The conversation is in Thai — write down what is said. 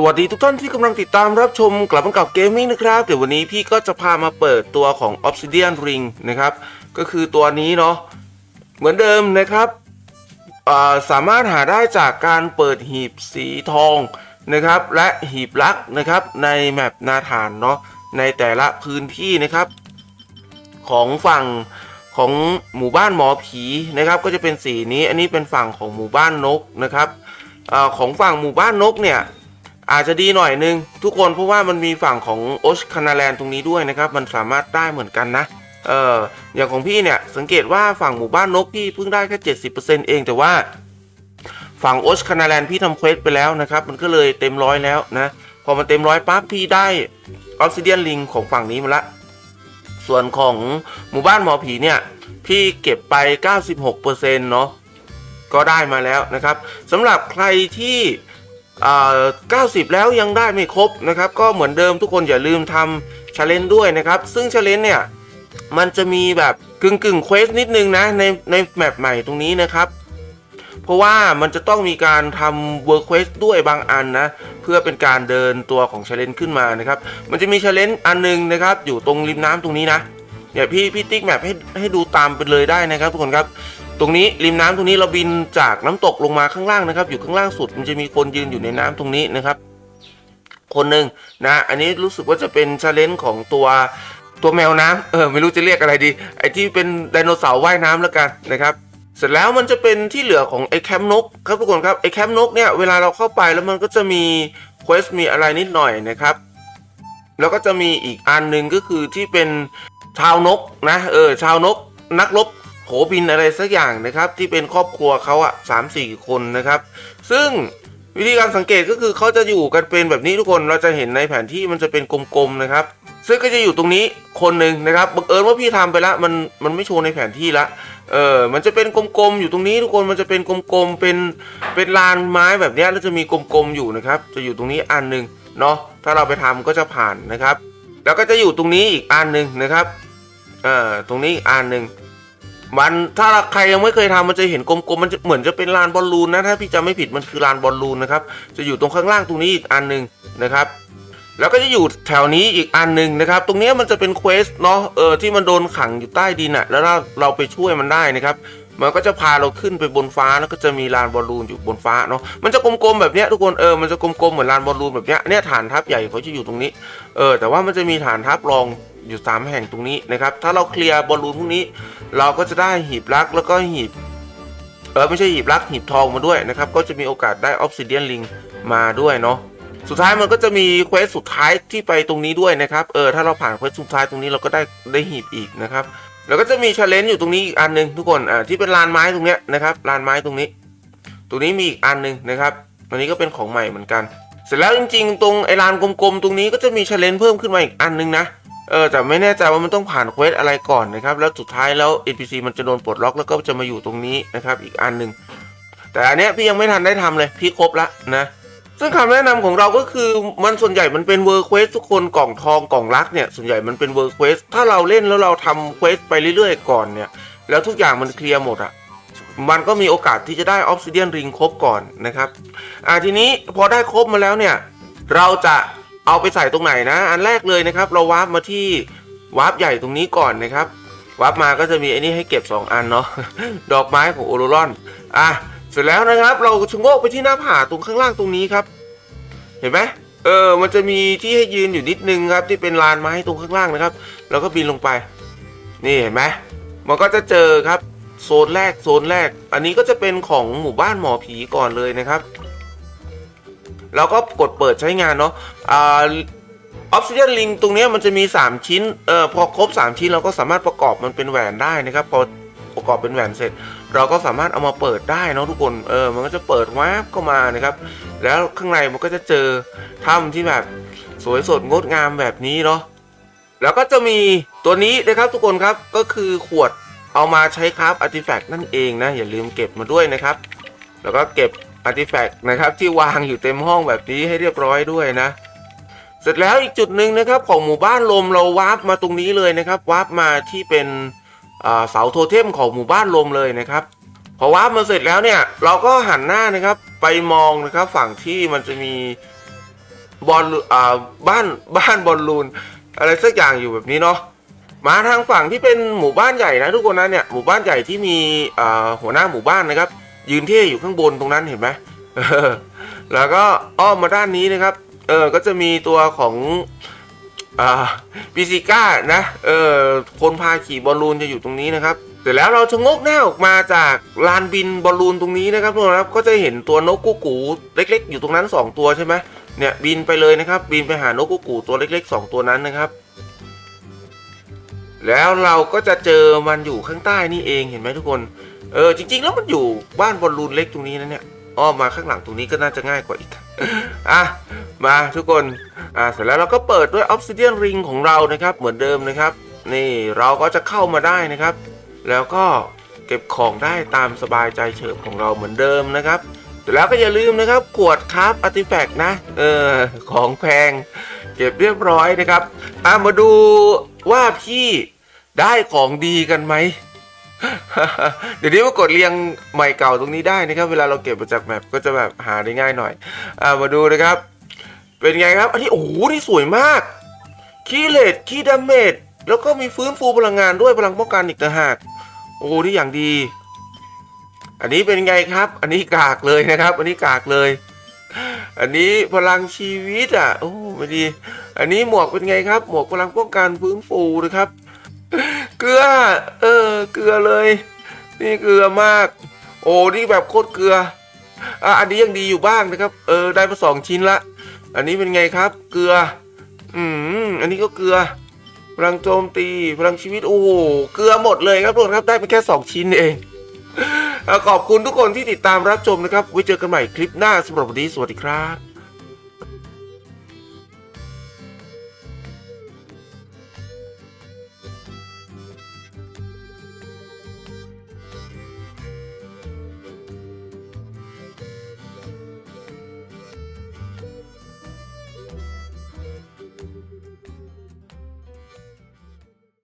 สวัสดีทุกท่านที่กำลังติดตามรับชมกลับมากับเกมมิ่งนะครับ เดี๋ยววันนี้พี่ก็จะพามาเปิดตัวของ Obsidian Ring นะครับ ก็คือตัวนี้เนาะเหมือนเดิมนะครับสามารถหาได้จากการเปิดหีบสีทองนะครับ และหีบลักนะครับในแมปนาฐานเนาะในแต่ละพื้นที่นะครับ ของฝั่งของหมู่บ้านหมอผีนะครับ ก็จะเป็นสีนี้อันนี้เป็นฝั่งของหมู่บ้านนกนะครับอของฝั่งหมู่บ้านนกเนี่ย อาจจะดีหน่อยนึง ทุกคนเพราะว่ามันมีฝั่งของโอชคานาแลนตรงนี้ด้วยนะครับ มันสามารถได้เหมือนกันนะเอออย่างของพี่เนี่ยสังเกตว่าฝั่งหมู่บ้านนกพี่เพิ่งได้แค่70%เองแต่ว่าฝั่งโอชคานาแลนพี่ทำเควสไปแล้วนะครับ มันก็เลยเต็มร้อยแล้วนะ พอมันเต็มร้อยปั๊บพี่ได้ออ s ซิเดียนลิงของฝั่งนี้มาละ ส่วนของหมู่บ้านหมอผีเนี่ยพี่เก็บไป 96%เนาะก็ได้มาแล้วนะครับสำหรับใครที่ 90 แล้วยังได้ไม่ครบนะครับ ก็เหมือนเดิมทุกคนอย่าลืมทำชาเลนจ์ด้วยนะครับ ซึ่งชาเลนจ์เนี่ยมันจะมีแบบกึ่งกึ่งเควสนิดนึงนะในในแมปใหม่ตรงนี้นะครับ เพราะว่ามันจะต้องมีการทำเวิร์คเควสด้วยบางอันนะ เพื่อเป็นการเดินตัวของชาเลนจ์ขึ้นมานะครับ มันจะมีชาเลนจ์อันหนึงนะครับ อยู่ตรงริมน้ำตรงนี้นะเดี๋ยวพี่พี่ติ๊กแมปให้ให้ดูตามไปเลยได้นะครับทุกคนครับ ตรงนี้ริมน้ำตรงนี้เราบินจากน้ำตกลงมาข้างล่างนะครับ อยู่ข้างล่างสุดมันจะมีคนยืนอยู่ในน้ำตรงนี้นะครับ คนหนึ่งนะ อันนี้รู้สึกว่าจะเป็นชาเลนจ์ของตัวตัวแมวน้ำเออไม่รู้จะเรียกอะไรดี ไอที่เป็นไดโนเสาร์ว่ายน้ำแล้วกันนะครับ เสร็จแล้วมันจะเป็นที่เหลือของไอแคมป์นกครับทุกคนครับไอแคมป์นกเนี่ยเวลาเราเข้าไปแล้วมันก็จะมีเควสมีอะไรนิดหน่อยนะครับ แล้วก็จะมีอีกอันหนึ่งก็คือที่เป็นชาวนกนะเออชาวนกนักรบ โผบินอะไรสักอย่างนะครับที่เป็นครอบครัวเขาอะสามสี่คนนะครับ ซึ่งวิธีการสังเกตก็คือเขาจะอยู่กันเป็นแบบนี้ทุกคนเราจะเห็นในแผนที่มันจะเป็นกลมๆนะครับ ซึ่งก็จะอยู่ตรงนี้คนหนึ่งนะครับบังเอิญว่าพี่ทำไปแล้วมันมันไม่โชว์ในแผนที่ละเออมันจะเป็นกลมๆอยู่ตรงนี้ทุกคนมันจะเป็นกลมๆเป็นเป็นลานไม้แบบนี้แล้วจะมีกลมๆอยู่นะครับ จะอยู่ตรงนี้อันหนึ่งเนาะถ้าเราไปทำก็จะผ่านนะครับ แล้วก็จะอยู่ตรงนี้อีกอันหนึ่งนะครับเอ่อตรงนี้อีกอันหนึ่ง มันถ้าใครยังไม่เคยทำมันจะเห็นกลมๆมันเหมือนจะเป็นลานบอลลูนนะถ้าพี่จำไม่ผิดมันคือลานบอลลูนนะครับจะอยู่ตรงข้างล่างตรงนี้อีกอันหนึ่งนะครับแล้วก็จะอยู่แถวนี้อีกอันหนึ่งนะครับ ตรงนี้มันจะเป็นเควสเนาะเออที่มันโดนขังอยู่ใต้ดินอะแล้วเราเราไปช่วยมันได้นะครับ มันก็จะพาเราขึ้นไปบนฟ้าแล้วก็จะมีลานบอลลูนอยู่บนฟ้าเนาะมันจะกลมๆแบบเนี้ยทุกคนเออมันจะกลมๆเหมือนลานบอลลูนแบบเนี้ยเนี่ยฐานทัพใหญ่เขาจะอยู่ตรงนี้เออแต่ว่ามันจะมีฐานทัพรองอยู่สามแห่งตรงนี้นะครับถ้าเราเคลียร์บอลลูนพวกนี้ เราก็จะได้หีบลักแล้วก็หีบเออไม่ใช่หีบลักหีบทองมาด้วยนะครับก็จะมีโอกาสได้ออ s ซิเดียนลิงมาด้วยเนาะสุดท้ายมันก็จะมีเควสสุดท้ายที่ไปตรงนี้ด้วยนะครับ เออ ถ้าเราผ่านเควสสุดท้ายตรงนี้เราก็ได้ได้หีบอีกนะครับ แล้วก็จะมีชาเลนจ์อยู่ตรงนี้อีกอันหนึ่งทุกคนอ่าที่เป็นลานไม้ตรงเนี้ยนะครับลานไม้ตรงนี้ ตรงนี้มีอีกอันหนึ่งนะครับอันนี้ก็เป็นของใหม่เหมือนกัน เสร็จแล้วจริง ๆ ตรงไอ้ลานกลมๆตรงนี้ก็จะมีชาเลนจ์เพิ่มขึ้นมาอีกอันหนึงนะเออแต่ไม่แน่ใจว่ามันต้องผ่านเควสอะไรก่อนนะครับ แล้วสุดท้ายแล้ว NPC มันจะโดนปลดล็อกแล้วก็จะมาอยู่ตรงนี้นะครับ อีกอันหนึ่งแต่อันเนี้ยพี่ยังไม่ทันได้ทำเลย พี่ครบละนะ ซึ่งคำแนะนำของเราก็คือมันส่วนใหญ่มันเป็นเวอร์เควสทุกคนกล่องทองกล่องรักเนี่ยส่วนใหญ่มันเป็นเวอร์เควสถ้าเราเล่นแล้วเราทำเควสไปเรื่อยๆก่อนเนี่ยแล้วทุกอย่างมันเคลียร์หมดอะมันก็มีโอกาสที่จะได้ออ s ซิเดียนริงครบก่อนนะครับอ่าทีนี้พอได้ครบมาแล้วเนี่ยเราจะเอาไปใส่ตรงไหนนะ อันแรกเลยนะครับ เราวาร์ปมาที่วาร์ปใหญ่ตรงนี้ก่อนนะครับวาร์ปมาก็จะมีไอ้นี่ให้เก็บ 2 อันเนาะดอกไม้ของโอโรรอนอะ เสร็จแล้วนะครับ เราชะโงกไปที่หน้าผาตรงข้างล่างตรงนี้ครับ เห็นไหมเออ มันจะมีที่ให้ยืนอยู่นิดนึงครับ ที่เป็นลานไม้ตรงข้างล่างนะครับ แล้วก็บินลงไป นี่เห็นไหมมันก็จะเจอครับโซนแรกโซนแรก อันนี้ก็จะเป็นของหมู่บ้านหมอผีก่อนเลยนะครับเราก็กดเปิดใช้งานเนาะอ่าออฟซิเดียนลิงตรงนี้มันจะมี 3 ชิ้น เออพอครบ 3 ชิ้นเราก็สามารถประกอบมันเป็นแหวนได้นะครับ พอ ประกอบเป็นแหวนเสร็จ เราก็สามารถเอามาเปิดได้นะทุกคนเออมันก็จะเปิดแวบเข้ามานะครับ แล้วข้างในมันก็จะเจอถ้ำที่แบบสวยสดงดงามแบบนี้เนาะแล้วก็จะมีตัวนี้นะครับทุกคนครับก็คือขวดเอามาใช้คราฟอาร์ติแฟกต์นั่นเองนะ อย่าลืมเก็บมาด้วยนะครับ แล้วก็เก็บอาร์ติแฟกต์นะครับที่วางอยู่เต็มห้องแบบนี้ให้เรียบร้อยด้วยนะ เสร็จแล้วอีกจุดหนึ่งนะครับของหมู่บ้านลมเราวาร์ปมาตรงนี้เลยนะครับวาร์ปมาที่เป็น เสาโทเทมของหมู่บ้านลมเลยนะครับพอวาร์ปมาเสร็จแล้วเนี่ยเราก็หันหน้านะครับไปมองนะครับฝั่งที่มันจะมีบอลอ่าบ้านบ้านบอลลูนอะไรสักอย่างอยู่แบบนี้เนาะมาทางฝั่งที่เป็นหมู่บ้านใหญ่นะทุกคนนะเนี่ยหมู่บ้านใหญ่ที่มีหัวหน้าหมู่บ้านนะครับ ยืนเท่อยู่ข้างบนตรงนั้นเห็นไหมแล้วก็อ้อมมาด้านนี้นะครับเออก็จะมีตัวของ ปีซิก้านะเออคนพาขี่บอลลูนจะอยู่ตรงนี้นะครับเสร็จแล้วเราชะงกหน้าออกมาจากลานบินบอลลูนตรงนี้นะครับทุกคนครับก็จะเห็นตัวนกกูกูเล็ก ๆ อยู่ตรงนั้น 2 ตัวใช่ไหมเนี่ยบินไปเลยนะครับ บินไปหานกกูกูตัวเล็ก ๆ 2 ตัวนั้นนะครับแล้วเราก็จะเจอมันอยู่ข้างใต้นี่เองเห็นไหมทุกคน เออจริง ๆ แล้วมันอยู่บ้านบอลลูนเล็กตรงนี้นะเนี่ยอ้อมมาข้างหลังตรงนี้ก็น่าจะง่ายกว่าอีกอะ มาทุกคนอ่าเสร็จแล้วเราก็เปิดด้วย Obsidian Ring ของเรานะครับ เหมือนเดิมนะครับ นี่เราก็จะเข้ามาได้นะครับ แล้วก็เก็บของได้ตามสบายใจเฉิบของเราเหมือนเดิมนะครับแล้วก็อย่าลืมนะครับขวดครับอาร์ติแฟกต์นะเออของแพง เก็บเรียบร้อยนะครับอะมาดูว่าพี่ได้ของดีกันไหมเดี๋ยวนี้มากดเรียงใหม่เก่าตรงนี้ได้นะครับ เวลาเราเก็บมาจากแมปก็จะแบบหาได้ง่ายหน่อยอ่ามาดูนะครับ เป็นไงครับ อันนี้โอ้โหนี่สวยมาก คีเลตคีดาเมจแล้วก็มีฟื้นฟูพลังงานด้วยพลังป้องกันอีกต่างหาก โอ้โหนี่อย่างดี อันนี้เป็นไงครับ อันนี้กากเลยนะครับ อันนี้กากเลย อันนี้พลังชีวิตอะ โอ้ไม่ดี อันนี้หมวกเป็นไงครับ หมวกพลังป้องกันฟื้นฟูนะครับ เกลือ เออ เกลือเลย นี่เกลือมาก โอ้นี่แบบโคตรเกลือ อะ อันนี้ยังดีอยู่บ้างนะครับ เออ ได้มาสองชิ้นละ อันนี้เป็นไงครับเกลือ อืมอันนี้ก็เกลือพลังโจมตีพลังชีวิตโอ้โหเกลือหมดเลยครับทุกคนครับได้ไปแค่สองชิ้นเองขอบคุณทุกคนที่ติดตามรับชมนะครับไว้เจอกันใหม่คลิปหน้าสำหรับวันนี้สวัสดีครับ